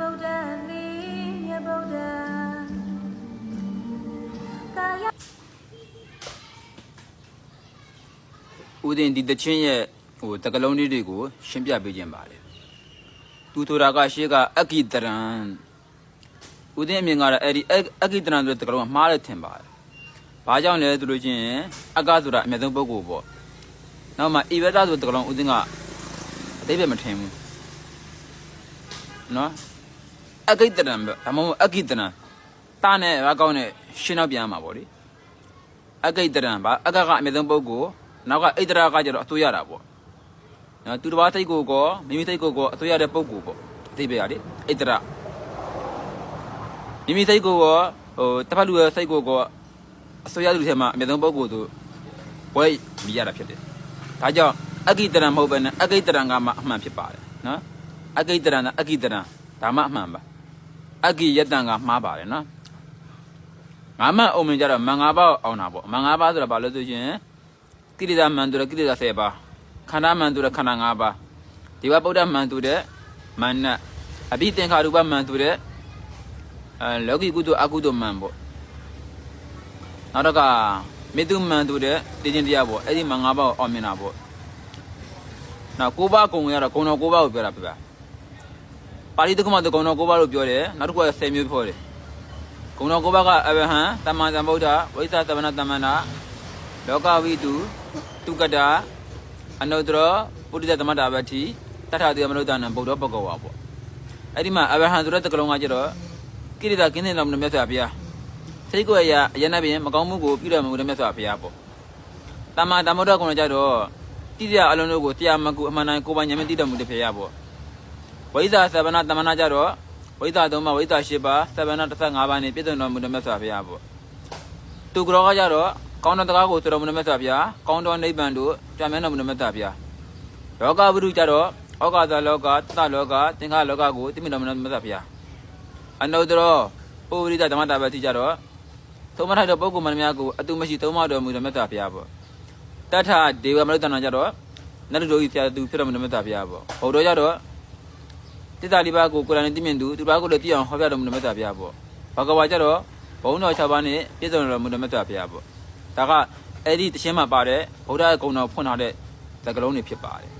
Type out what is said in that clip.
ဗုဒ္ဓလေးမြတ်ဗုဒ္ဓကာယဦးတင်ဒီတချင်းရဲ့ဟိုတကလုံးလေးတွေကိုရှင်းပြပေးခြင်းပါလေသူတို့ရာကရှေ့ကအကိတရံဦးတင်အမြင်ကတော့အဲ့ဒီအကိတရံဆိုတဲ့တကလုံးကမှားတယ်ထင်ပါတယ်ဘာကြောင့်လဲသူတို့ချင်းအကဆိုတာအမြဲဆုံးပုံကိုပေါ့နောက်မှဣဝေဒဆိုတဲ့တကလုံးဦးတင်ကအသေးပဲမထင်ဘူးနော် အကိတရံပဲဒါမှမဟုတ်အကိတရံတာနဲ့ဘာကောင်းနဲ့ရှင်းတော့ပြန်မှာပေါ့လေအကိတရံပါအကကအမြဲဆုံးပုဂ္ဂိုလ်နောက်ကဣတရာကကျတော့အသွေးရတာပေါ့နော်သူတစ်ပါးသိတ်ကိုကောမိမိသိတ်ကိုကောအသွေးရတဲ့ပုဂ္ဂိုလ်ပေါ့အသိပဲရလေဣတရာမိမိသိတ်ကိုကောဟိုတစ်ဖက်လူရဲ့စိတ်ကိုကောအသွေးရသူထဲမှာအမြဲဆုံးပုဂ္ဂိုလ်သူဘွဲမိရတာဖြစ်တယ်ဒါကြောင့်အကိတရံမဟုတ်ဘဲနဲ့အကိတရံကမှအမှန်ဖြစ်ပါတယ်နော်အကိတရံကအကိတရံဒါမှအမှန်ပါ အကိယတံကမှားပါတယ်နော်ငါမအုံမင်ကြတော့မင်္ဂပါအောင်တာပေါ့မင်္ဂပါဆိုတာဘာလို့ဆိုရင်ကိရိတာမန်တူတဲ့ကိရိတာ10ပါးခန္ဓာမန်တူတဲ့ခန္ဓာ5ပါးဒီဝဗုဒ္ဓမန်တူတဲ့မန္နအဘိသင်္ခါရူပမန်တူတဲ့အဲလောကီကုသိုလ်အကုသိုလ်မန်ပေါ့နောက်တော့ကမေတ္တုမန်တူတဲ့တည်ခြင်းတရားပေါ့အဲ့ဒီမင်္ဂပါကိုအောင်မြင်တာပေါ့နောက်ကိုးပါးကုံရတော့ဂုံတော်ကိုးပါးကိုပြောတာပြပါ ပါဠိတက္ကမတဂုံတော်ကိုးပါးလို့ပြောတယ်နောက်တစ်ခုက10မျိုးပြောတယ်ဂုဏတော်ကိုဘကအဘဟံတမ္မာသမ္ဗုဒ္ဓဝိသသမဏတမ္မနာလောကဝိတုတုကတာအနုတ္တရပုရိသသမတာပတိတထတိယမနုဿာနံဗုဒ္ဓဘဂဝါပေါ့အဲ့ဒီမှာအဘဟံဆိုတဲ့တကလုံးကကျတော့ကိရိတာကင်းတဲ့တော်မူတဲ့မြတ်စွာဘုရားစိတ်ကိုယ်ရအယနာပြင်မကောင်းမှုကိုပြုတော်မူတဲ့မြတ်စွာဘုရားပေါ့တမ္မာသမ္ဗုဒ္ဓကုဏကျတော့တိတိယအလုံးတို့ကိုတရားမကုအမှန်တိုင်းကိုယ်ပိုင်ဉာဏ်နဲ့တည်တော်မူတဲ့ဘုရားပေါ့ ဝိသသမဏတမ္မနာကျတော့ဝိသသုံးပါးဝိသ၈ပါးသဗ္ဗနာ15ပါးနဲ့ပြည့်စုံတော်မူတဲ့မြတ်စွာဘုရားပေါ့သူကြောကကြတော့ကောင်းတဲ့တကားကိုဆိုတော်မူတဲ့မြတ်စွာဘုရားကောင်းတော်နိဗ္ဗာန်တို့ကြွမြတ်တော်မူတဲ့မြတ်စွာဘုရားလောကဝိရုကြတော့ဩကာသလောကတတလောကသင်္ခါလောကကိုသိမြင်တော်မူတဲ့မြတ်စွာဘုရားအနုတ္တရောပုရိသဓမ္မတာပတိကြတော့သုံးမထိုက်တဲ့ပုဂ္ဂိုလ်မှန်များကိုအတုမရှိသုံးမတော်မူတဲ့မြတ်စွာဘုရားပေါ့တထဒေဝမနုဿနာကြတော့နတ်တို့ဤဆရာသူဖြစ်တော်မူတဲ့မြတ်စွာဘုရားပေါ့ဘုဒ္ဓကြတော့ တိတ္တလေးပါးကိုကိုယ်တိုင်နဲ့သိမြင်သူသူပါးကိုလည်းသိအောင်ဟောပြတော်မူတဲ့မြတ်စွာဘုရားပေါ့။ဘာကဝါကျတော့ဘုံတော်၆ပါးနဲ့ပြည့်စုံတော်မူတဲ့မြတ်စွာဘုရားပေါ့။ဒါကအဲ့ဒီတခြင်းမှာပါတဲ့ဗုဒ္ဓရဲ့ဂုဏ်တော်ဖွင့်ထားတဲ့သကလုံးတွေဖြစ်ပါတယ်